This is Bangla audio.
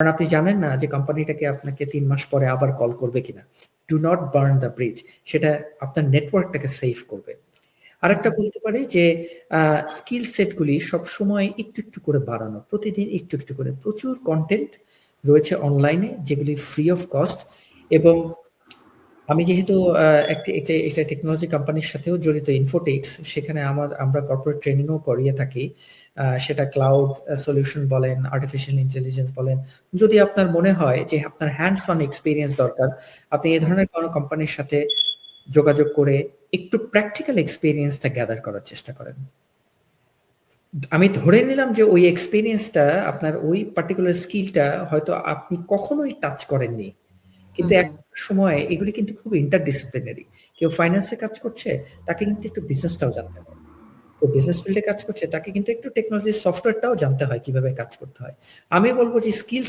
কারণ আপনি জানেন না যে কোম্পানিটাকে আপনাকে তিন মাস পরে আবার কল করবে কিনা। Do not burn the bridge সেটা আপনার নেটওয়ার্কটাকে সেভ করবে। আর একটা বলতে পারি যে স্কিল সেটগুলি সবসময় একটু একটু করে বাড়ানো। প্রতিদিন একটু একটু করে। প্রচুর কন্টেন্ট রয়েছে অনলাইনে যেগুলি ফ্রি অফ কস্ট এবং আমি যেহেতু একটি, একটা একটা টেকনোলজি কোম্পানির সাথেও জড়িত ইনফোটেক্স সেখানে আমার, আমরা কর্পোরেট ট্রেনিংও করিয়ে থাকি। সেটা ক্লাউড সলিউশন বলেন আর্টিফিশিয়াল ইন্টেলিজেন্স বলেন। যদি আপনার মনে হয় যে আপনার হ্যান্ডস অন এক্সপিরিয়েন্স দরকার, আপনি এ ধরনের কোনো কোম্পানির সাথে যোগাযোগ করে একটু প্র্যাকটিক্যাল এক্সপিরিয়েন্সটা গ্যাদার করার চেষ্টা করেন। আমি ধরে নিলাম যে ওই এক্সপিরিয়েন্সটা আপনার ওই পার্টিকুলার স্কিলটা হয়তো আপনি কখনোই টাচ করেননি। কিন্তু এক সময়ে এগুলি কিন্তু খুব ইন্টারডিসিপ্লিনারি কেউ ফাইন্যান্সে কাজ করছে তাকে কিন্তু একটু বিজনেসটাও জানতে হয়। তো বিজনেস ফিল্ডে কাজ করছে তাকে কিন্তু একটু টেকনোলজি সফটওয়্যারটাও জানতে হয় কীভাবে কাজ করতে হয়। আমি বলব যে স্কিল